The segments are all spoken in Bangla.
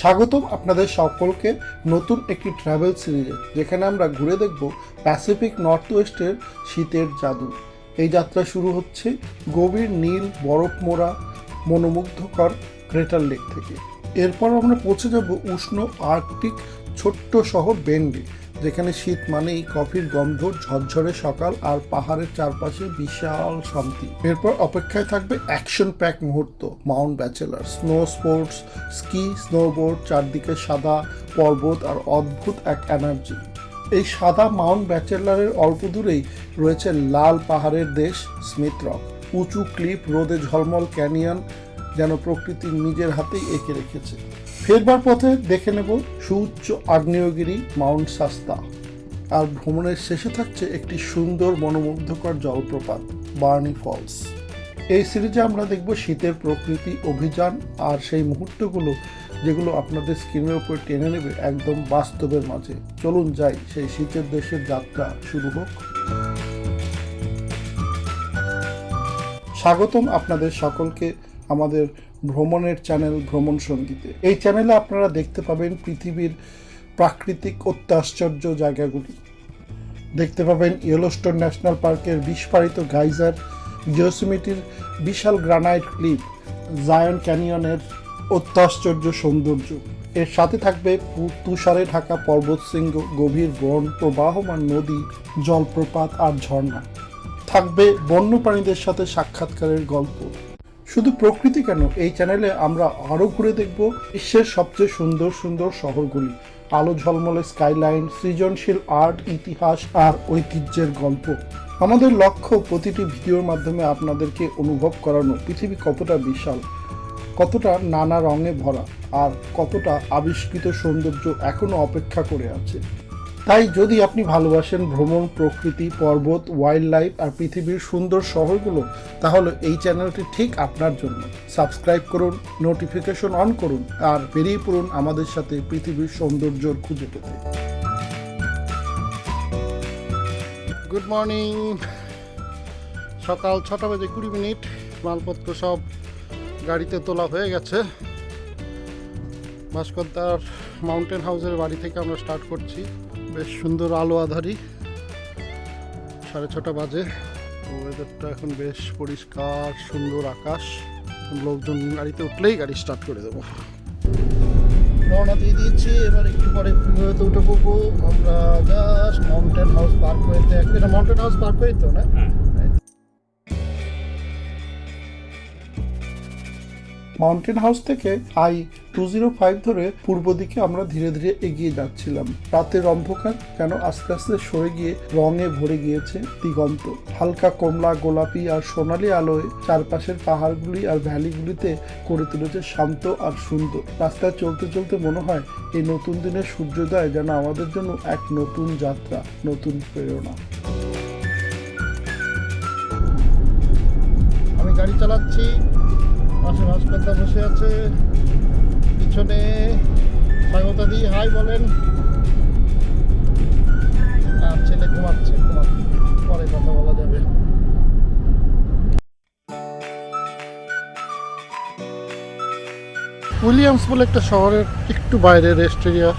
স্বাগতম আপনাদের সকলকে নতুন একটি ট্রাভেল সিরিজে যেখানে আমরা ঘুরে দেখব প্যাসিফিক নর্থ ওয়েস্টের শীতের জাদু। এই যাত্রা শুরু হচ্ছে গভীর নীল বরফ মোড়া মনোমুগ্ধকর ক্রেটার লেক থেকে। এরপর আমরা পৌঁছে যাব উষ্ণ আর্কটিক ছোট্ট শহর বেন্ডে যেখানে শীত মানেই কফির গন্ধ, ঝরঝরে সকাল আর পাহাড়ের চারপাশে বিশাল শান্তি। এরপর অপেক্ষায় থাকবে অ্যাকশন প্যাক মুহূর্ত, Mount Bachelor. Snow sports, ski, snowboard, চারদিকে সাদা পর্বত আর অদ্ভুত এক এনার্জি। এই সাদা মাউন্ট ব্যাচেলারের অল্প দূরেই রয়েছে লাল পাহাড়ের দেশ স্মিথ রক। উঁচু ক্লিপ রোদে ঝলমল ক্যানিয়ন যেন প্রকৃতি নিজের হাতেই এঁকে রেখেছে। ফেরবার পথে দেখে নেব সুউচ্চ আগ্নেয়গিরি মাউন্ট সাস্তা। আর ভ্রমণের শেষে থাকছে একটি সুন্দর মনোমুগ্ধকর জলপ্রপাত, বার্নি ফলস। এই সিরিজে আমরা দেখব শীতের প্রকৃতি অভিযান আর সেই মুহূর্তগুলো যেগুলো আপনাদের স্ক্রিনের উপর টেনে নেবে একদম বাস্তবের মাঝে। চলুন যাই, সেই শীতের দেশের যাত্রা শুরু হোক। স্বাগতম আপনাদের সকলকে, আমাদের ভ্রমণের চ্যানেল ভ্রমণ সঙ্গীতে। এই চ্যানেলে আপনারা দেখতে পাবেন পৃথিবীর প্রাকৃতিক অত্যাশ্চর্য জায়গাগুলি। দেখতে পাবেন ইয়েলোস্টোন ন্যাশনাল পার্কের বিস্ফারিত গাইজার জিওসিমিটির বিশাল গ্রানাইট ক্লিপ জায়ন ক্যানিয়নের অত্যাশ্চর্য সৌন্দর্য। এর সাথে থাকবে তুষারে ঢাকা পর্বতশৃঙ্গ গভীর বন, প্রবাহমান নদী, জলপ্রপাত আর ঝর্ণা। থাকবে বন্যপ্রাণীদের সাথে সাক্ষাৎকারের গল্প। শুধু প্রকৃতি কেন? এই চ্যানেলে আমরা আরও ঘুরে দেখব বিশ্বের সবচেয়ে সুন্দর সুন্দর শহরগুলি। আলো ঝলমলে স্কাইলাইন সৃজনশীল আর্ট ইতিহাস আর ঐতিহ্যের গল্প। আমাদের লক্ষ্য প্রতিটি ভিডিওর মাধ্যমে আপনাদেরকে অনুভব করানো পৃথিবী কতটা বিশাল, কতটা নানা রঙে ভরা, আর কতটা আবিষ্কৃত সৌন্দর্য এখনও অপেক্ষা করে আছে। তাই যদি আপনি ভালোবাসেন ভ্রমণ, প্রকৃতি, পর্বত ওয়াইল্ড লাইফ আর পৃথিবীর সুন্দর শহরগুলো, তাহলে এই চ্যানেলটি ঠিক আপনার জন্য। সাবস্ক্রাইব করুন নোটিফিকেশন অন করুন আর বেরিয়ে পড়ুন আমাদের সাথে পৃথিবীর সৌন্দর্য খুঁজে পেতে। গুড মর্নিং সকাল ছটা বাজে কুড়ি মিনিট। মালপত্র সব গাড়িতে তোলা হয়ে গেছে। ভাস্করদার মাউন্টেন হাউসের বাড়ি থেকে আমরা স্টার্ট করছি। বেশ সুন্দর আলো আধারি। সাড়ে ছটা বাজে। ওয়েদারটা এখন বেশ পরিষ্কার সুন্দর আকাশ। লোকজন গাড়িতে উঠলেই গাড়ি স্টার্ট করে দেবো। রওনা দিয়ে দিয়েছি এবার একটু পরে ফ্রিওয়েতে উঠে পড়ব। আমরা জাস্ট মাউন্টেন হাউস পার্ক হয়েতে এটা মাউন্টেন হাউস পার্ক হয়ে তো না? মাউন্টেন হাউস থেকে আই টু জিরো ফাইভ ধরে পূর্ব দিকে আমরা ধীরে ধীরে এগিয়ে যাচ্ছিলাম। রাতের অন্ধকার কেন আস্তে আস্তে সরে গিয়ে রঙে ভরে গিয়েছে দিগন্ত। হালকা কমলা, গোলাপি আর সোনালি আলোয় চারপাশের পাহাড়গুলি আর ভ্যালিগুলিতে করে তুলেছে শান্ত আর সুন্দর। রাস্তায় চলতে চলতে মনে হয় এই নতুন দিনের সূর্যোদয় যেন আমাদের জন্য এক নতুন যাত্রা, নতুন প্রেরণা। আমি গাড়ি চালাচ্ছি, পাশে ভাস্করদা বসে আছে। পিছনে। স্বাগতা দি, হাই বলেন। আর ছেলে ঘুমাচ্ছে? পরে কথা বলা যাবে। উইলিয়ামস বলে একটা শহরের একটু বাইরে রেস্ট এরিয়া।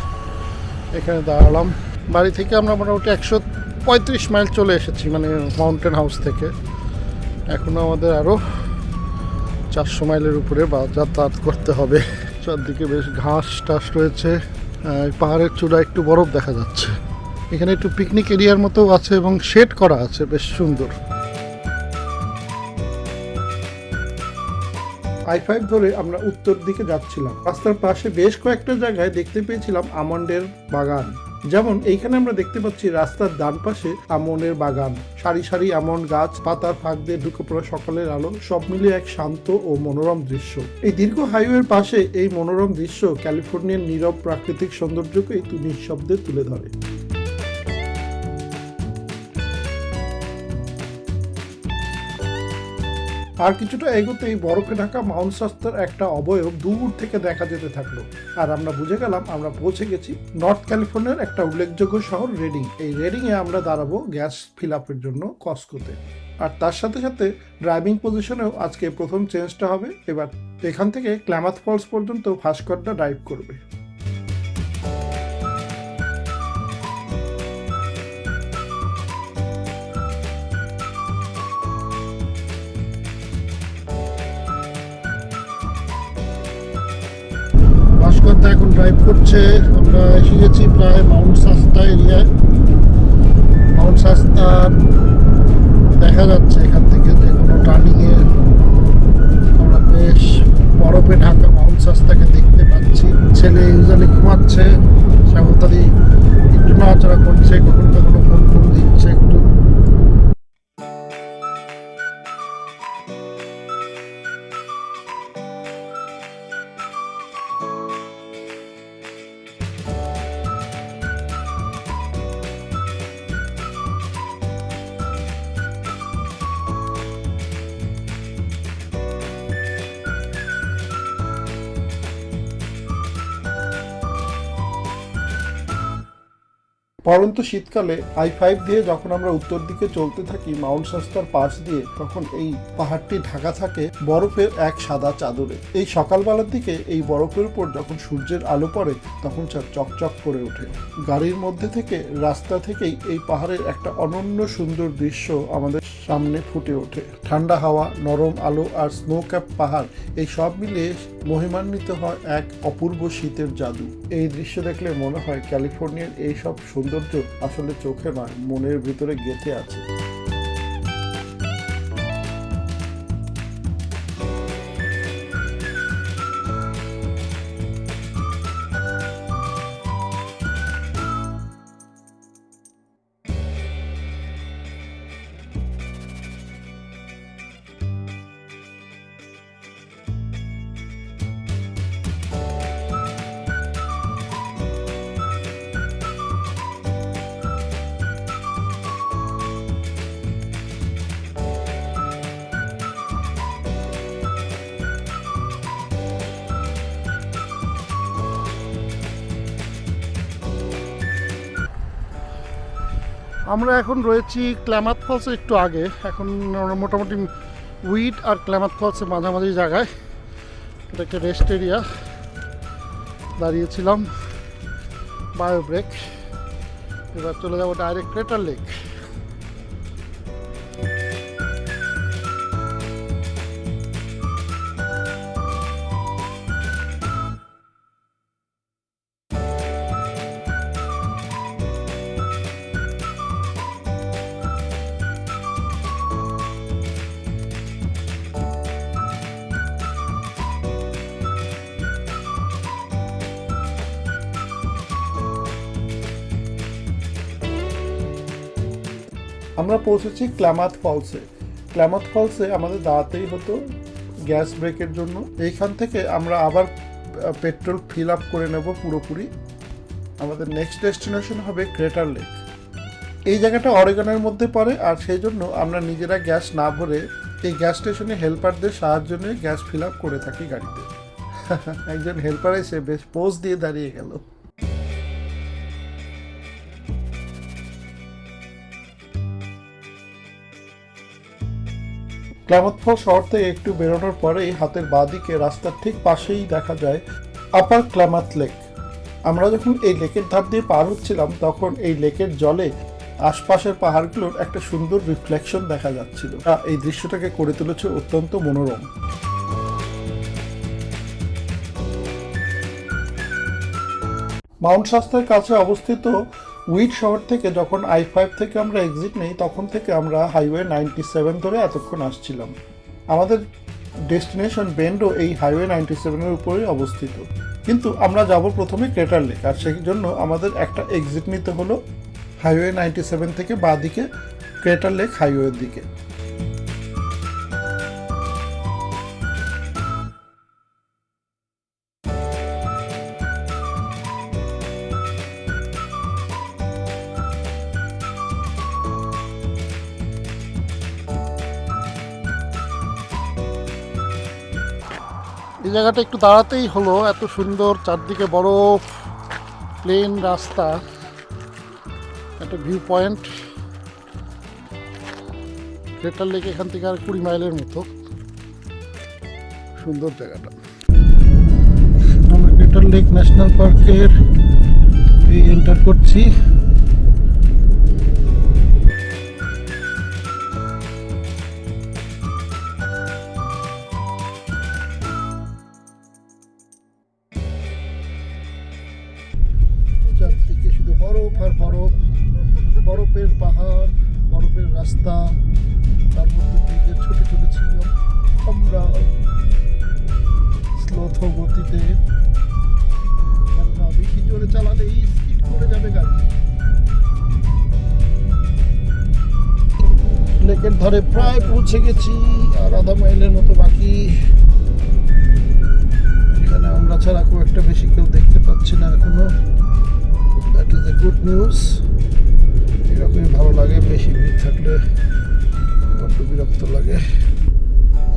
এখানে দাঁড়ালাম। বাড়ি থেকে আমরা মোটামুটি একশো পঁয়ত্রিশ মাইল চলে এসেছি মানে মাউন্টেন হাউস থেকে। এখনও আমাদের আরও চারশো মাইলের উপরে বা যাতায়াত করতে হবে। চারদিকে বেশ ঘাস টাস রয়েছে। পাহাড়ের চূড়া একটু বরফ দেখা যাচ্ছে। এখানে একটু পিকনিক এরিয়ার মতো আছে এবং শেড করা আছে, বেশ সুন্দর। আই ফাইভ ধরে আমরা উত্তর দিকে যাচ্ছিলাম। রাস্তার পাশে বেশ কয়েকটা জায়গায় দেখতে পেয়েছিলাম আমন্ডের বাগান। যেমন এইখানে আমরা দেখতে পাচ্ছি রাস্তার ডান পাশে আমনের বাগান। সারি সারি আমন গাছ, পাতার ফাঁক দিয়ে ঢুকে পড়া সকালের আলো, সব মিলিয়ে এক শান্ত ও মনোরম দৃশ্য। এই দীর্ঘ হাইওয়ের পাশে এই মনোরম দৃশ্য ক্যালিফোর্নিয়ার নীরব প্রাকৃতিক সৌন্দর্যকে একটু নিঃশব্দে তুলে ধরে। আর কিছুটা এগোতেই বরফে ঢাকা মাউন্ট সাস্তার একটা অবয়ব দূর থেকে দেখা যেতে থাকল। আর আমরা বুঝে গেলাম, আমরা পৌঁছে গেছি নর্থ ক্যালিফোর্নিয়ার একটা উল্লেখযোগ্য শহর রেডিং। এই রেডিং এ আমরা দাঁড়াবো গ্যাস ফিল আপের জন্য কস্কোতে। আর তার সাথে সাথে ড্রাইভিং পজিশনেও আজকে প্রথম চেঞ্জটা হবে। এবার এখান থেকে ক্ল্যামাথ ফলস পর্যন্ত ভাস্করটা ড্রাইভ করবে। এখন ড্রাইভ করছে, আমরা এসে গেছি প্রায় মাউন্ট সাস্তা এরিয়ায় মাউন্ট সাস্তা দেখা যাচ্ছে এখান থেকে যে কোনো টার্নিংয়ে আমরা বেশ বরফে ঢাকা মাউন্ট সাস্তাকে দেখতে পাচ্ছি। ছেলে ইউজালি ঘুমাচ্ছে স্বাগতাদি একটু নাচড়া করছে, কখনো পরন্ত শীতকালে আই ফাইভ দিয়ে যখন আমরা উত্তর দিকে চলতে থাকি মাউন্ট শাস্তার পাশ দিয়ে তখন এই পাহাড়টি ঢাকা থাকে বরফের এক সাদা চাদরে। এই সকালবেলার দিকে এই বরফের উপর যখন সূর্যের আলো পড়ে, তখন চা চকচক করে ওঠে। গাড়ির মধ্যে থেকে রাস্তা থেকেই এই পাহাড়ের একটা অনন্য সুন্দর দৃশ্য আমাদের সামনে ফুটে ওঠে। ঠান্ডা হাওয়া, নরম আলো আর স্নো ক্যাপ পাহাড়, এই সব মিলিয়ে মহিমান্বিত হয় এক অপূর্ব শীতের জাদু। এই দৃশ্য দেখলে মনে হয় ক্যালিফোর্নিয়ার এই সব সৌন্দর্য আসলে চোখে নয় মনের ভিতরে গেঁথে আছে। আমরা এখন রয়েছি ক্ল্যামাত ফলসের একটু আগে। এখন মোটামুটি উইড আর ক্ল্যামাত ফলসের মাঝামাঝি জায়গায়। এটা একটা রেস্ট এরিয়া দাঁড়িয়েছিলাম। বায়ো ব্রেক এবার চলে যাব ডাইরেক্ট ক্রেটার লেক আমরা পৌঁছেছি ক্ল্যামাথ ফলসে। ক্ল্যামাথ ফলসে আমাদের দাঁড়াতেই হতো গ্যাস ব্রেকের জন্য। এইখান থেকে আমরা আবার পেট্রোল ফিল আপ করে নেব পুরোপুরি। আমাদের নেক্সট ডেস্টিনেশন হবে ক্রেটার লেক এই জায়গাটা অরেগনের মধ্যে পড়ে আর সেই জন্য আমরা নিজেরা গ্যাস না ভরে এই গ্যাস স্টেশনে হেল্পারদের সাহায্য নিয়ে গ্যাস ফিল আপ করে থাকি গাড়িতে। একজন হেল্পার এসে বেশ পোজ দিয়ে দাঁড়িয়ে গেল। ক্লামতফল শহর থেকে একটু বেরোনোর পরেই হাতের বাঁদিকে রাস্তার ঠিক পাশেই দেখা যায় আপার ক্লামাত লেক। আমরা যখন এই লেকের ধার দিয়ে পার হচ্ছিলাম, তখন এই লেকের জলে আশপাশের পাহাড়গুলোর একটা সুন্দর রিফ্লেকশন দেখা যাচ্ছিল। এই দৃশ্যটাকে করে তুলেছে অত্যন্ত মনোরম। মাউন্ট শাস্তার কাছে অবস্থিত উইড শহর থেকে যখন আই ফাইভ থেকে আমরা এক্সিট নেই, তখন থেকে আমরা হাইওয়ে নাইনটি সেভেন ধরে এতক্ষণ আসছিলাম। আমাদের ডেস্টিনেশন বেন্ডও এই হাইওয়ে নাইনটি সেভেনের উপরেই অবস্থিত। কিন্তু আমরা যাব প্রথমে ক্রেটার লেক আর সেই জন্য আমাদের একটা এক্সিট নিতে হলো হাইওয়ে নাইনটি সেভেন থেকে বাঁ দিকে ক্রেটার লেক হাইওয়ের দিকে। জায়গাটা একটু দাঁড়াতেই হলো, এত সুন্দর চারদিকে বড় প্লেন রাস্তা, একটা ভিউ পয়েন্ট ক্রেটার লেক এখান থেকে আর কুড়ি মাইলের মতো। সুন্দর জায়গাটা। আমরা ক্রেটার লেক ন্যাশনাল পার্কের এই এন্টার করছি। ধারে প্রায় পৌঁছে গেছি, আর আধা মাইলের মতো বাকি। এখানে আমরা ছাড়া খুব একটা বেশি কেউ দেখতে পাচ্ছি না এখনও। That is a good news এরকমই ভালো লাগে, বেশি ভিড় থাকলে বড্ড বিরক্ত লাগে।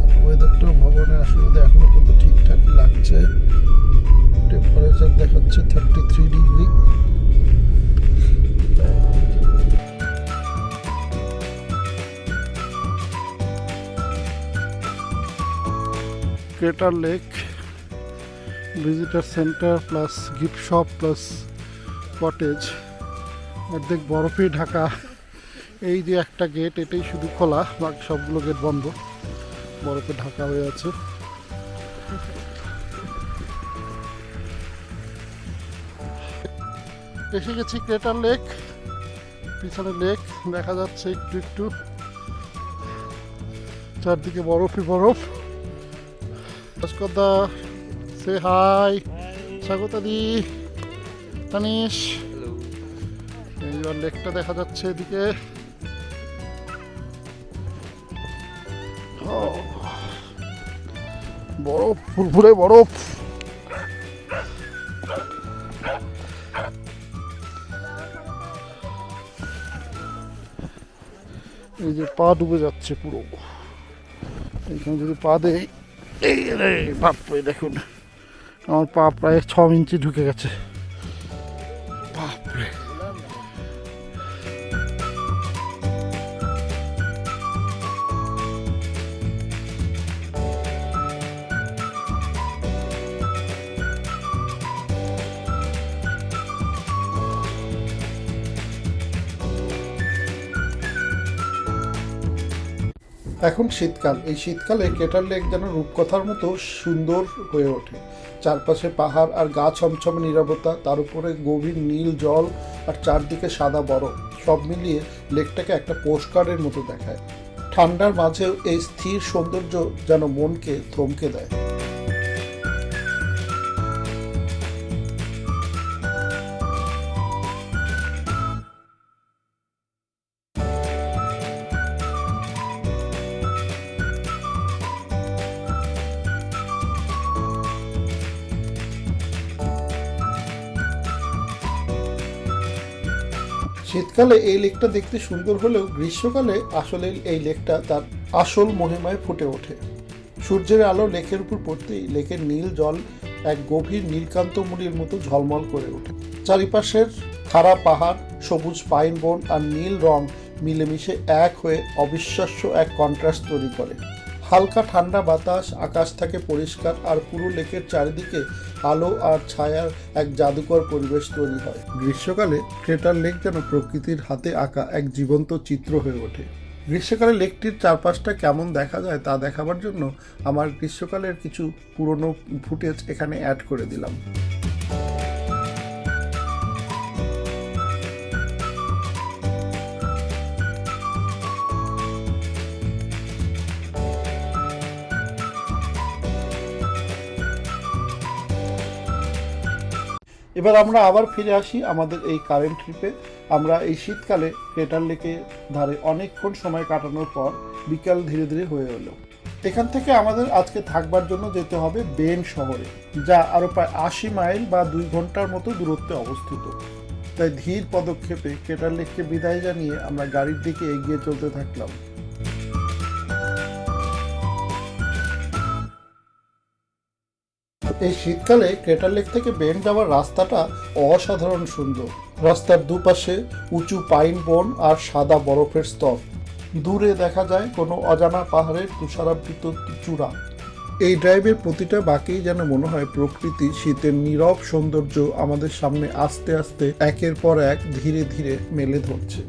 আর ওয়েদারটাও ভবনে আসলে এখনও পর্যন্ত ঠিকঠাকই লাগছে। টেম্পারেচার দেখাচ্ছে thirty three degree Crater Lake visitor centre plus gift shop plus cottage অর্ধেক বরফে ঢাকা। এই যে একটা গেট এটাই শুধু খোলা, বাকি সবগুলো গেট বন্ধ। বরফে ঢাকা হয়ে আছে। এসে গেছি ক্রেটার লেক পিছনে লেক দেখা যাচ্ছে একটু একটু। চারদিকে বরফই বরফ। সে হাই স্বাগত দি তানিশ এইবার লেকটা দেখা যাচ্ছে এদিকে। ও, বরফ ফুরফুরে বরফ। এই যে পা ডুবে যাচ্ছে পুরো। এইখানে যদি পা দেই। এই বাপরে দেখুন আমার পা প্রায় ছ ইঞ্চি ঢুকে গেছে এখন শীতকাল। এই শীতকালে কেটার লেক যেন রূপকথার মতো সুন্দর হয়ে ওঠে। চারপাশে পাহাড় আর গা ছমছমে নিরাপত্তা তার উপরে গভীর নীল জল আর চারদিকে সাদা বরফ, সব মিলিয়ে লেকটাকে একটা পোস্টকার্ডের মতো দেখায়। ঠান্ডার মাঝেও এই স্থির সৌন্দর্য যেন মনকে থমকে দেয়। শীতকালে এই লেকটা দেখতে সুন্দর হলেও গ্রীষ্মকালে আসলে এই লেকটা তার আসল মহিমায় ফুটে ওঠে। সূর্যের আলো লেকের উপর পড়তেই লেকের নীল জল এক গভীর নীলকান্ত মুড়ির মতো ঝলমল করে ওঠে। চারিপাশের খাড়া পাহাড়, সবুজ পাইন বন আর নীল রং মিলেমিশে এক হয়ে অবিশ্বাস্য এক কন্ট্রাস্ট তৈরি করে। হালকা ঠান্ডা বাতাস, আকাশ থাকে পরিষ্কার আর পুরো লেকের চারিদিকে আলো আর ছায়ার এক জাদুকর পরিবেশ তৈরি হয়। গ্রীষ্মকালে ক্রেটার লেক যেন প্রকৃতির হাতে আঁকা এক জীবন্ত চিত্র হয়ে ওঠে। গ্রীষ্মকালে লেকটির চারপাশটা কেমন দেখা যায় তা দেখাবার জন্য আমার গ্রীষ্মকালের কিছু পুরনো ফুটেজ এখানে অ্যাড করে দিলাম। এবার আমরা আবার ফিরে আসি আমাদের এই কারেন্ট ট্রিপে আমরা এই শীতকালে ক্রেটার লেকে ধারে অনেকক্ষণ সময় কাটানোর পর বিকাল ধীরে ধীরে হয়ে এলো। এখান থেকে আমাদের আজকে থাকবার জন্য যেতে হবে বেন শহরে, যা আরও প্রায় আশি মাইল বা দুই ঘণ্টার মতো দূরত্বে অবস্থিত। তাই ধীর পদক্ষেপে ক্রেটার লেককে বিদায় জানিয়ে আমরা গাড়ির দিকে এগিয়ে চলতে থাকলাম। এই শীতকালে ক্রেটার লেক থেকে বেন যাওয়ার রাস্তাটা অসাধারণ সুন্দর। রাস্তার দুপাশে উঁচু পাইন বন আর সাদা বরফের স্তর। দূরে দেখা যায় কোনো অজানা পাহাড়ের তুষারাবৃত চূড়া। এই ড্রাইভের প্রতিটা বাকেই যেন মনে হয় প্রকৃতি শীতের নীরব সৌন্দর্য আমাদের সামনে আস্তে আস্তে একের পর এক ধীরে ধীরে মেলে ধরছে।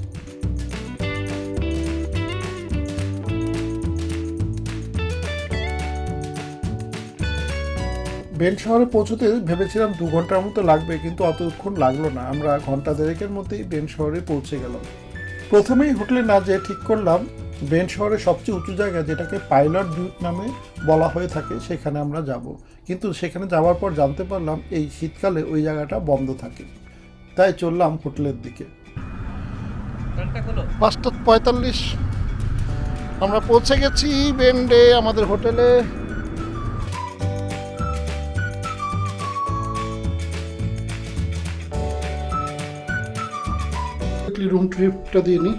বেন শহরে পৌঁছতে ভেবেছিলাম দু ঘণ্টার মতো লাগবে, কিন্তু অতক্ষণ লাগল না। আমরা ঘণ্টা দেড়েকের মধ্যেই বেন শহরে পৌঁছে গেলাম। প্রথমেই হোটেলে না যেয়ে ঠিক করলাম বেন শহরের সবচেয়ে উঁচু জায়গা, যেটাকে পাইলট বিউট নামে বলা হয়ে থাকে, সেখানে আমরা যাব। কিন্তু সেখানে যাওয়ার পর জানতে পারলাম, এই শীতকালে ওই জায়গাটা বন্ধ থাকে। তাই চললাম হোটেলের দিকে। পাঁচটা পঁয়তাল্লিশ। আমরা পৌঁছে গেছি বেন্ডে, আমাদের হোটেলে। রুম ট্রিপটা দিয়ে নিই।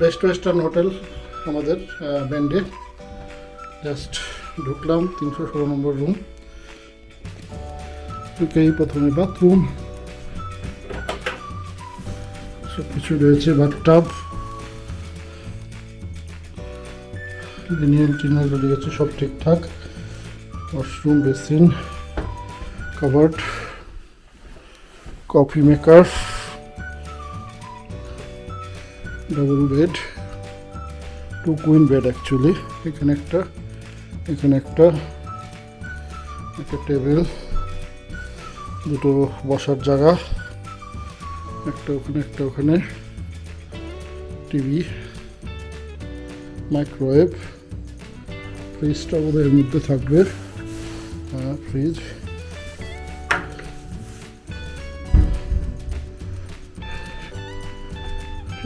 বেস্ট ওয়েস্টার্ন হোটেল আমাদের ব্যান্ডে জাস্ট ঢুকলাম, তিনশো ষোলো নম্বর রুম ঢুকেই প্রথমে বাথরুম সব কিছু রয়েছে বাথটাব লিনিয়াল টিনাল রয়ে গেছে, সব ঠিকঠাক। Washroom basin cupboard coffee maker double bed two queen bed actually এখানে একটা এখানে একটা একটা টেবিল দুটো বসার জায়গা, একটা ওখানে একটা ওখানে টিভি মাইক্রোওয়েভ ফ্রিজটা এর মধ্যে থাকবে ফ্রিজ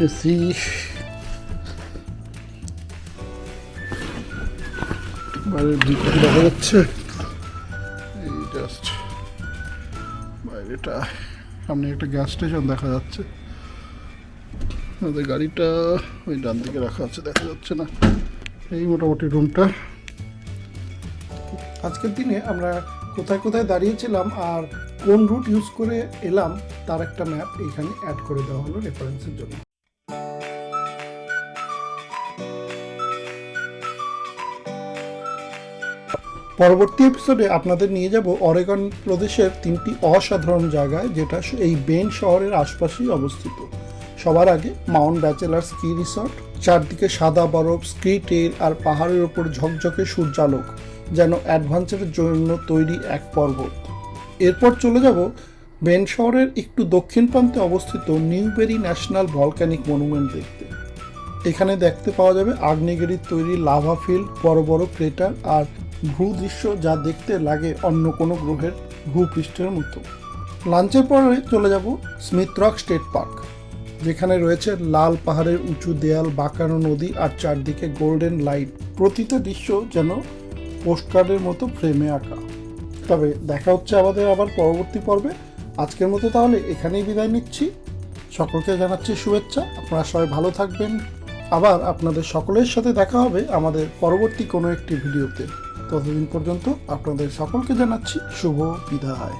এসি বাইরের দিকটা দেখা যাচ্ছে এই জাস্ট সামনে একটা গ্যাস স্টেশন দেখা যাচ্ছে। আমাদের গাড়িটা ওই ডান দিকে রাখা আছে, দেখা যাচ্ছে না। এই মোটামুটি রুমটা আজকের দিনে আমরা কোথায় কোথায় দাঁড়িয়েছিলাম আর কোন রুট ইউজ করে এলাম, তার একটা ম্যাপ এখানে অ্যাড করে দেওয়া হলো রেফারেন্সের জন্য। পরবর্তী এপিসোডে আপনাদের নিয়ে যাব অরেগন প্রদেশের তিনটি অসাধারণ জায়গায়, যেটা এই বেন শহরের আশপাশেই অবস্থিত। সবার আগে মাউন্ট ব্যাচেলার স্কি রিসর্ট চারদিকে সাদা বরফ স্কি টেল আর পাহাড়ের ওপর ঝকঝকে সূর্যালোক, যেন অ্যাডভেঞ্চারের জন্য তৈরি এক পর্বত। এরপর চলে যাব বেন শহরের একটু দক্ষিণ প্রান্তে অবস্থিত নিউবেরি ন্যাশনাল ভলক্যানিক মনুমেন্ট দেখতে। এখানে দেখতে পাওয়া যাবে আগ্নেয়গিরির তৈরি লাভা ফিল্ড বড় বড় ক্রেটার আর ভূদৃশ্য যা দেখতে লাগে অন্য কোনো গ্রহের ভূপৃষ্ঠের মতো। লাঞ্চের পরে চলে যাব স্মিথ রক স্টেট পার্ক, যেখানে রয়েছে লাল পাহাড়ের উঁচু দেয়াল, বাঁকানো নদী আর চারদিকে গোল্ডেন লাইট। প্রতিটা দৃশ্য যেন পোস্টকার্ডের মতো ফ্রেমে আঁকা। তবে দেখা হচ্ছে আমাদের আবার পরবর্তী পর্বে। আজকের মতো তাহলে এখানেই বিদায় নিচ্ছি। সকলকে জানাচ্ছি শুভেচ্ছা। আপনারা সবাই ভালো থাকবেন। আবার আপনাদের সকলের সাথে দেখা হবে আমাদের পরবর্তী কোনো একটি ভিডিওতে। ততদিন পর্যন্ত আপনাদের সকলকে জানাচ্ছি শুভ বিদায়।